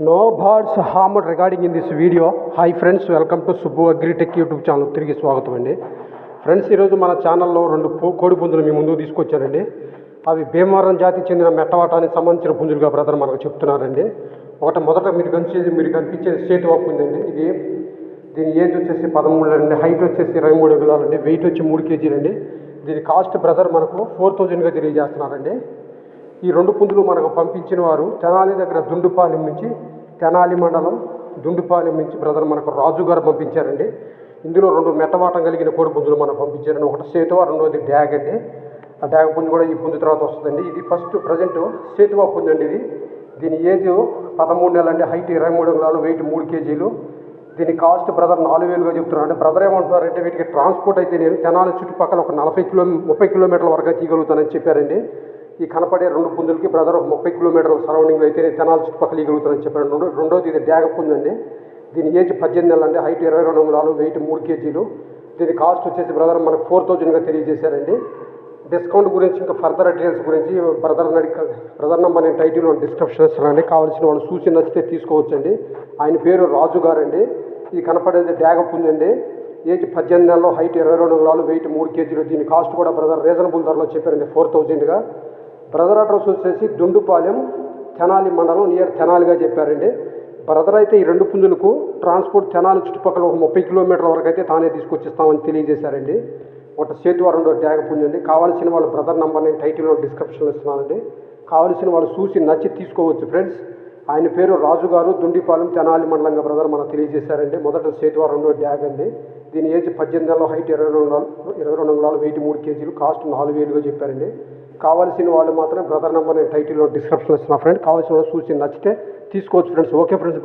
No birds hammer regarding in this video hi friends welcome to Subbu agritech YouTube channel తిరిగి స్వాగతం అండి. Friends ఈరోజు మన ఛానల్లో రెండు పో- కోడి పుంజులు మీ ముందుకు తీసుకొచ్చారండి అవి భీమవరం జాతికి చెందిన మెట్టవాటానికి సంబంధించిన పుంజులుగా బ్రదర్ మనకు చెప్తున్నారండి. ఒకటి మొదట మీరు కనిపించేది మీరు కనిపించేది సేతు వాక్ ఉందండి. ఇది దీని ఏజ్ వచ్చేసి పదమూడు అండి. హైట్ వచ్చేసి ఇరవై మూడు అండి. వెయిట్ వచ్చి మూడు కేజీలండి దీని కాస్ట్ బ్రదర్ మనకు ఫోర్ థౌజండ్గా తెలియజేస్తున్నారండి. ఈ రెండు పుంజులు మనకు పంపించిన వారు తెనాలి దగ్గర దుండుపాలెం నుంచి తెనాలి మండలం దుండుపాలెం నుంచి బ్రదర్ మనకు రాజు గారు పంపించారండి. ఇందులో రెండు మెట్టవాటం కలిగిన కోడి పుంజులు మనకు పంపించారండి. ఒకటి సేతువా రెండోది డ్యాగ్ అండి. ఆ డ్యాగ్ పుంజు కూడా ఈ పుంజు తర్వాత వస్తుందండి. ఇది ఫస్ట్ ప్రజెంట్ సేతువా పుంజు అండి ఇది. దీని ఏజ్ పదమూడు నెలలు అండి. హైట్ ఇరవై మూడు గ్రాములు వెయిట్ మూడు కేజీలు. దీని కాస్ట్ బ్రదర్ నాలుగు వేలుగా చెప్తున్నాడు అంటే బ్రదర్ ఏమంటున్నారంటే వీటికి ట్రాన్స్పోర్ట్ అయితే నేను తెనాలి చుట్టుపక్కల ఒక నలభై కిలో ముప్పై కిలోమీటర్ల వరకు తీయగలుగుతానని చెప్పారండి. ఈ కనపడే రెండు పుంజులకి బ్రదర్ ఒక ముప్పై కిలోమీటర్ల సరౌండింగ్లో అయితే తెనాల చుట్టుపక్కల తీయగలుగుతానని చెప్పారు రెండో రెండోది ఇది డ్యాగ పుంజు అండి. దీని ఏజ్ పద్దెనిమిది నెలలు అండి. హైట్ ఇరవై రెండు వందలు వెయిట్ మూడు కేజీలు. దీని కాస్ట్ వచ్చేసి బ్రదర్ మనకు ఫోర్ థౌజండ్గా తెలియజేశారండి. డిస్కౌంట్ గురించి ఇంకా ఫర్దర్ డీటెయిల్స్ గురించి బ్రదర్ బ్రదర్ నంబర్ నేను టైటిల్ డిస్క్రిప్షన్ ఇస్తానండి కావాల్సిన వాళ్ళు చూసి నచ్చితే తీసుకోవచ్చండి. ఆయన పేరు రాజు గారండి. ఇది కనపడేది డ్యాగ పుంజండి అండి. ఏజ్ పద్దెనిమిది నెలలో హైట్ ఇరవై రెండు అంగుళాలు వెయిట్ మూడు కేజీలు. దీని కాస్ట్ కూడా బ్రదర్ రీజనబుల్ ధరలో చెప్పారండి. ఫోర్ థౌజండ్గా. బ్రదర్ అడ్రస్ వచ్చేసి దుండుపాలెం తెనాలి మండలం నియర్ తెనాలిగా చెప్పారండి. బ్రదర్ అయితే ఈ రెండు పుంజులకు ట్రాన్స్పోర్ట్ తెనాలి చుట్టుపక్కల ఒక ముప్పై కిలోమీటర్ల వరకు అయితే తానే తీసుకొచ్చిస్తామని తెలియజేశారండి. ఒక సేతువారం రెండో ట్యాగ్ పుంజండి కావాల్సిన వాళ్ళ బ్రదర్ నంబర్ నేను టైటిల్లో డిస్క్రిప్షన్లో ఇస్తున్నానండి. కావాల్సిన వాళ్ళు చూసి నచ్చి తీసుకోవచ్చు ఫ్రెండ్స్. ఆయన పేరు రాజు గారు దుండిపాలెం తెనాలి మండలంగా బ్రదర్ మనకు తెలియజేశారండి. మొదట సేతువా రెండో డ్యాగ్ అండి. దీని ఏజ్ పద్దెనిమిది నెలల హైట్ ఇరవై రెండు ఇరవై రెండు వందల వెయిట్ మూడు కేజీలు కాస్ట్ నాలుగు వేలుగా చెప్పారండి. కావాల్సిన వాళ్ళు మాత్రం బ్రదర్ నెంబర్ నేను టైటిల్లో డిస్క్రిప్షన్ ఇస్తున్నా ఫ్రెండ్. కావాల్సిన వాళ్ళు చూసి నచ్చితే తీసుకోవచ్చు ఫ్రెండ్స్. Okay friends